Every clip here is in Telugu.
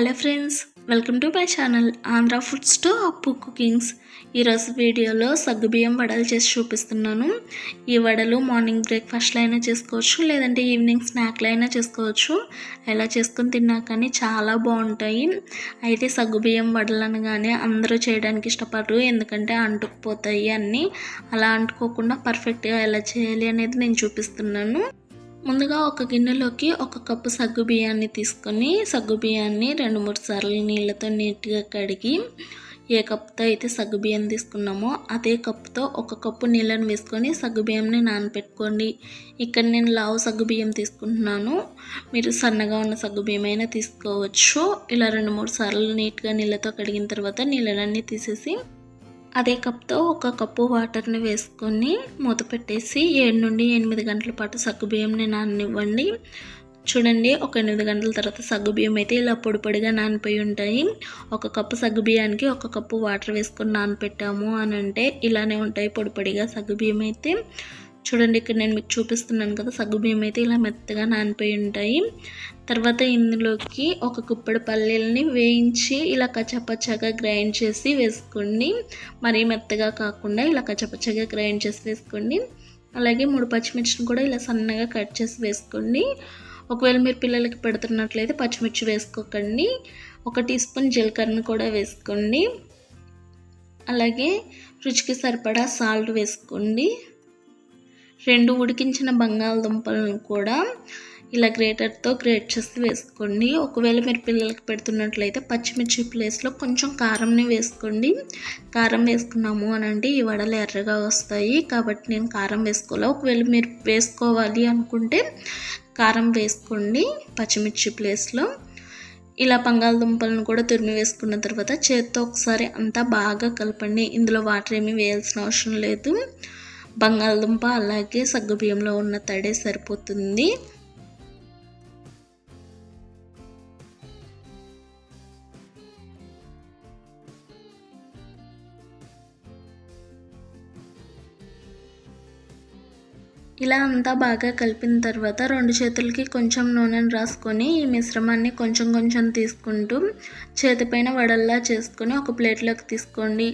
Hello friends welcome to my channel Andhra foods to Appu cookings. ఈరోజు వీడియోలో సగ్గుబియ్యం వడలు చేసి చూపిస్తున్నాను. ఈ వడలు మార్నింగ్ బ్రేక్ఫాస్ట్లో అయినా చేసుకోవచ్చు లేదంటే ఈవినింగ్ స్నాక్లో అయినా చేసుకోవచ్చు. ఎలా చేసుకొని తిన్నా కానీ చాలా బాగుంటాయి. అయితే సగ్గుబియ్యం వడలు అనగానే అందరూ చేయడానికి ఇష్టపడరు ఎందుకంటే అంటుకుపోతాయి అన్నీ. అలా అంటుకోకుండా పర్ఫెక్ట్గా ఎలా చేయాలి అనేది నేను చూపిస్తున్నాను. ముందుగా ఒక గిన్నెలోకి ఒక కప్పు సగ్గు బియ్యాన్ని తీసుకొని సగ్గు బియ్యాన్ని రెండు మూడు సార్లు నీళ్ళతో నీట్గా కడిగి ఏ కప్పుతో అయితే సగ్గు బియ్యం తీసుకున్నామో అదే కప్పుతో ఒక కప్పు నీళ్ళని వేసుకొని సగ్గు బియ్యంని నానపెట్టుకోండి. ఇక్కడ నేను లావు సగ్గు బియ్యం తీసుకుంటున్నాను. మీరు సన్నగా ఉన్న సగ్గు బియ్యం అయినా తీసుకోవచ్చు. ఇలా రెండు మూడు సార్లు నీట్గా నీళ్ళతో కడిగిన తర్వాత నీళ్ళన్నీ తీసేసి అదే కప్తో ఒక కప్పు వాటర్ని వేసుకొని మూత పెట్టేసి ఏడు నుండి ఎనిమిది గంటల పాటు సగ్గుబియ్యంని నాననివ్వండి. చూడండి ఒక ఎనిమిది గంటల తర్వాత సగ్గుబియ్యం అయితే ఇలా పొడి పొడిగా నానిపోయి ఉంటాయి. ఒక కప్పు సగ్గుబియ్యానికి ఒక కప్పు వాటర్ వేసుకొని నానపెట్టాము అని అంటే ఇలానే ఉంటాయి పొడి పొడిగా సగ్గుబియ్యం అయితే. చూడండి ఇక్కడ నేను మీకు చూపిస్తున్నాను కదా సగ్గుబియ్యం అయితే ఇలా మెత్తగా నానిపోయి ఉంటాయి. తర్వాత ఇందులోకి ఒక కుప్పడి పల్లీలని వేయించి ఇలా కచ్చపచ్చగా గ్రైండ్ చేసి వేసుకోండి. మరీ మెత్తగా కాకుండా ఇలా కచ్చపచ్చగా గ్రైండ్ చేసి వేసుకోండి. అలాగే మూడు పచ్చిమిర్చిని కూడా ఇలా సన్నగా కట్ చేసి వేసుకోండి. ఒకవేళ మీరు పిల్లలకి పెడుతున్నట్లయితే పచ్చిమిర్చి వేసుకోకండి. ఒక టీ స్పూన్ జీలకర్రను కూడా వేసుకోండి. అలాగే రుచికి సరిపడా సాల్ట్ వేసుకోండి. రెండు ఉడికించిన బంగాళదుంపలను కూడా ఇలా గ్రేటర్తో గ్రేట్ చేసి వేసుకోండి. ఒకవేళ మీరు పిల్లలకి పెడుతున్నట్లయితే పచ్చిమిర్చి ప్లేస్లో కొంచెం కారంని వేసుకోండి. కారం వేసుకున్నాము అని అంటే ఈ వడలు ఎర్రగా వస్తాయి కాబట్టి నేను కారం వేసుకోవాలి ఒకవేళ మీరు వేసుకోవాలి అనుకుంటే కారం వేసుకోండి పచ్చిమిర్చి ప్లేస్లో ఇలా బంగాళదుంపలను కూడా తురిమి వేసుకున్న తర్వాత చేత్తో ఒకసారి అంతా బాగా కలపండి. ఇందులో వాటర్ ఏమీ వేయాల్సిన అవసరం లేదు. బంగాళదుంప అలాగే సగ్గుబియ్యంలో ఉన్న తడే సరిపోతుంది. ఇలా అంతా బాగా కలిపిన తర్వాత రెండు చేతులకి కొంచెం నూనెను రాసుకొని ఈ మిశ్రమాన్ని కొంచెం కొంచెం తీసుకుంటూ చేతిపైన వడల్లా చేసుకొని ఒక ప్లేట్లోకి తీసుకోండి.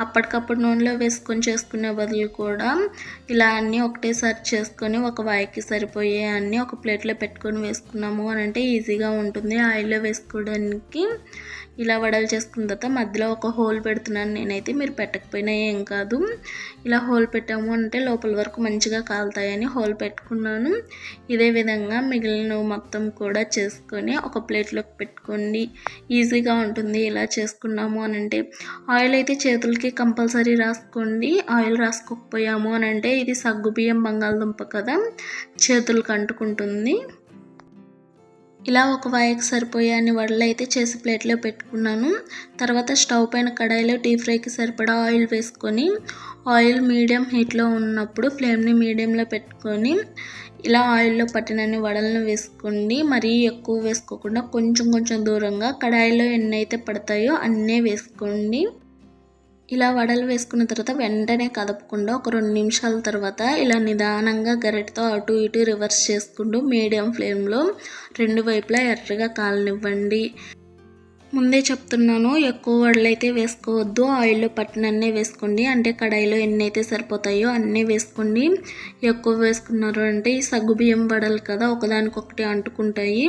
అప్పటికప్పుడు నూనెలో వేసుకొని చేసుకునే బదులు కూడా ఇలా అన్నీ ఒకటేసారి చేసుకొని ఒక వాయికి సరిపోయే అన్నీ ఒక ప్లేట్లో పెట్టుకొని వేసుకున్నాము అని అంటే ఈజీగా ఉంటుంది. ఆయిల్లో వేసుకోవడానికి ఇలా వడలు చేసుకున్న తర్వాత మధ్యలో ఒక హోల్ పెడుతున్నాను నేనైతే. మీరు పెట్టకపోయినా ఏం కాదు. ఇలా హోల్ పెట్టాము అంటే లోపల వరకు మంచిగా కాలుతాయని హోల్ పెట్టుకున్నాను. ఇదే విధంగా మిగిలిన మొత్తం కూడా చేసుకొని ఒక ప్లేట్లోకి పెట్టుకోండి. ఈజీగా ఉంటుంది ఇలా చేసుకున్నాము అని అంటే. ఆయిల్ అయితే చేతులకి కంపల్సరీ రాసుకోండి. ఆయిల్ రాసుకోకపోయాము అని అంటే ఇది సగ్గుబియ్యం బంగాళదుంప కదా. చేతులకు అంటుకుంటుంది ఇలా ఒక వాయికి సరిపోయే అన్ని వడలు అయితే చేసి ప్లేట్లో పెట్టుకున్నాను. తర్వాత స్టవ్ పైన కడాయిలో డీప్ ఫ్రైకి సరిపడా ఆయిల్ వేసుకొని ఆయిల్ మీడియం హీట్లో ఉన్నప్పుడు ఫ్లేమ్ని మీడియంలో పెట్టుకొని ఇలా ఆయిల్లో పట్టినన్ని వడలను వేసుకోండి. మరీ ఎక్కువ వేసుకోకుండా కొంచెం కొంచెం దూరంగా కడాయిలో ఎన్ని అయితే పడతాయో అన్నీ వేసుకోండి. ఇలా వడలు వేసుకున్న తర్వాత వెంటనే కదపకుండా ఒక రెండు నిమిషాల తర్వాత ఇలా నిదానంగా గరిటతో అటు ఇటు రివర్స్ చేసుకుంటూ మీడియం ఫ్లేమ్లో రెండు వైపులా ఎర్రగా కాలనివ్వండి. ముందే చెప్తున్నాను ఎక్కువ వడలు అయితే వేసుకోవద్దు ఆయిల్లో పట్టినన్నే వేసుకోండి. అంటే కడాయిలో ఎన్ని అయితే సరిపోతాయో అన్నీ వేసుకోండి. ఎక్కువ వేసుకున్నారు అంటే ఈ సగ్గుబియ్యం వడలు కదా ఒకదానికొకటి అంటుకుంటాయి.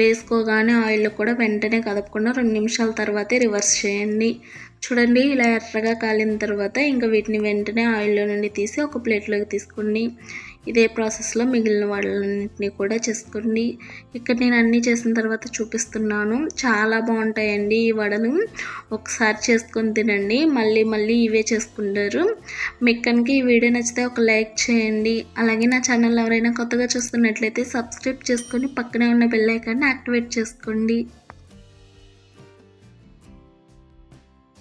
వేసుకోగానే ఆయిల్లో కూడా వెంటనే కదపకుండా రెండు నిమిషాల తర్వాతే రివర్స్ చేయండి. చూడండి ఇలా ఎర్రగా కాలిన తర్వాత ఇంకా వీటిని వెంటనే ఆయిల్లో నుండి తీసి ఒక ప్లేట్లోకి తీసుకోండి. ఇదే ప్రాసెస్లో మిగిలిన వాళ్ళన్నింటినీ కూడా చేసుకోండి ఇక్కడ నేను అన్నీ చేసిన తర్వాత చూపిస్తున్నాను. చాలా బాగుంటాయండి ఈ వడలు. ఒకసారి చేసుకొని తినండి. మళ్ళీ మళ్ళీ ఇవే చేసుకుంటారు. మీకు కనుక ఈ వీడియో నచ్చితే ఒక లైక్ చేయండి. అలాగే నా ఛానల్ ఎవరైనా కొత్తగా చూస్తున్నట్లయితే సబ్స్క్రైబ్ చేసుకొని పక్కనే ఉన్న బెల్ ఐకాన్ని యాక్టివేట్ చేసుకోండి.